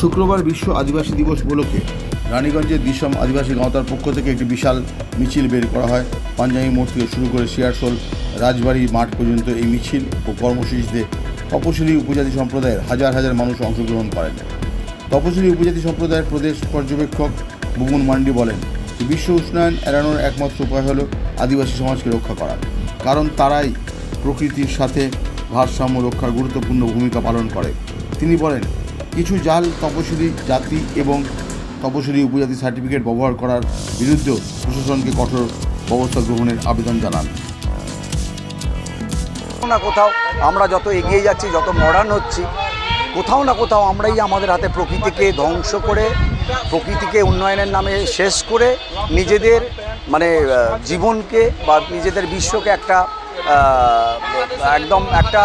শুক্রবার বিশ্ব আদিবাসী দিবস উপলক্ষে রানীগঞ্জের দিশম আদিবাসী গাঁওতার পক্ষ থেকে একটি বিশাল মিছিল বের করা হয়। পাঞ্জাবি মোড় থেকে শুরু করে শিয়ারসোল রাজবাড়ি মাঠ পর্যন্ত এই মিছিল ও কর্মসূচিতে তপশিলি উপজাতি সম্প্রদায়ের হাজার হাজার মানুষ অংশগ্রহণ করেন। তপশিলি উপজাতি সম্প্রদায়ের প্রদেশ পর্যবেক্ষক বুবুন মান্ডি বলেন বিশ্ব উষ্ণায়ন এড়ানোর একমাত্র উপায় হলো আদিবাসী সমাজকে রক্ষা করা। কারণ তারাই প্রকৃতির সাথে ভারসাম্য রক্ষার গুরুত্বপূর্ণ ভূমিকা পালন করে। তিনি বলেন কিছু জাল তপশিলি জাতি এবং তপশিলি উপজাতি সার্টিফিকেট ব্যবহার করার বিরুদ্ধেও প্রশাসনকে কঠোর ব্যবস্থা গ্রহণের আবেদন জানান। কোথাও না কোথাও আমরা যত এগিয়ে যাচ্ছি, যত মডার্ন হচ্ছি, কোথাও না কোথাও আমরাই আমাদের হাতে প্রকৃতিকে ধ্বংস করে, প্রকৃতিকে উন্নয়নের নামে শেষ করে নিজেদের মানে জীবনকে বা নিজেদের বিশ্বকে একটা একদম একটা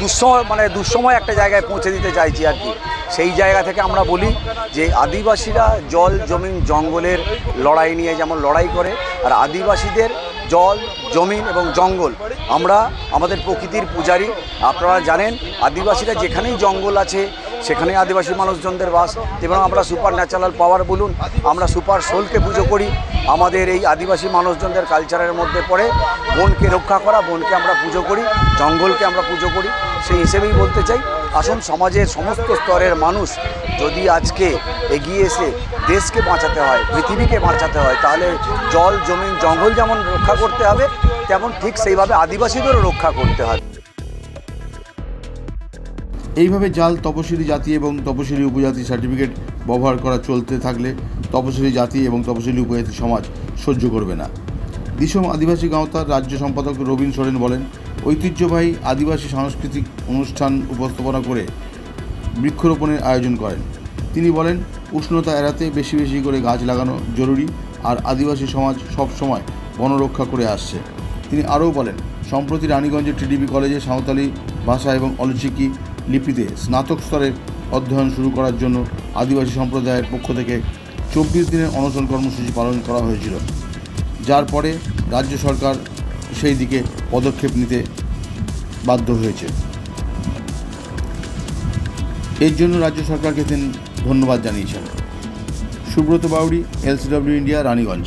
দুঃসময় মানে দুঃসময় একটা জায়গায় পৌঁছে দিতে চাইছি আর কি। সেই জায়গা থেকে আমরা বলি যে আদিবাসীরা জল, জমিন, জঙ্গলের লড়াই নিয়ে যেমন লড়াই করে, আর আদিবাসীদের জল, জমিন এবং জঙ্গল, আমরা আমাদের প্রকৃতির পূজারী। আপনারা জানেন, আদিবাসীরা যেখানেই জঙ্গল আছে সেখানেই আদিবাসী মানুষজনদের বাস, এবং আমরা সুপার ন্যাচারাল পাওয়ার বলুন, আমরা সুপার সোলকে পুজো করি। আমাদের এই আদিবাসী মানুষজনদের কালচারের মধ্যে পড়ে, বনকে রক্ষা করা, বনকে আমরা পুজো করি, জঙ্গলকে আমরা পুজো করি, সেই হিসেবেই বলতে চাই। আসুন, সমাজের সমস্ত স্তরের মানুষ যদি আজকে এগিয়ে এসে দেশকে বাঁচাতে হয়, পৃথিবীকে বাঁচাতে হয়, তাহলে জল, জমিন, জঙ্গল যেমন রক্ষা করতে হবে, তেমন ঠিক সেইভাবে আদিবাসীদেরও রক্ষা করতে হবে। এইভাবে জাল তপশিলি জাতি এবং তপশিলি উপজাতি সার্টিফিকেট ব্যবহার করা চলতে থাকলে তপশিলি জাতি এবং তপশিলি উপজাতি সমাজ সহ্য করবে না। দিশম আদিবাসী গাঁওতার রাজ্য সম্পাদক রবীন সোরেন বলেন, ঐতিহ্যবাহী আদিবাসী সাংস্কৃতিক অনুষ্ঠান উপস্থাপনা করে বৃক্ষরোপণের আয়োজন করেন। তিনি বলেন, উষ্ণতা এড়াতে বেশি বেশি করে গাছ লাগানো জরুরি আর আদিবাসী সমাজ সব সময় বনরক্ষা করে আসছে। তিনি আরও বলেন, সম্প্রতি রানীগঞ্জের টিডিপি কলেজে সাঁওতালি ভাষা এবং অলচিকি লিপিতে স্নাতক স্তরে অধ্যয়ন শুরু করার জন্য আদিবাসী সম্প্রদায়ের পক্ষ থেকে চব্বিশ দিনের অনশন কর্মসূচি পালন করা হয়েছিল, যার পরে রাজ্য সরকার সেই দিকে পদক্ষেপ নিতে বাধ্য হয়েছে। এর জন্য রাজ্য সরকারকে তিনি ধন্যবাদ জানিয়েছেন। Subrata Bauri LCW India, Raniganj.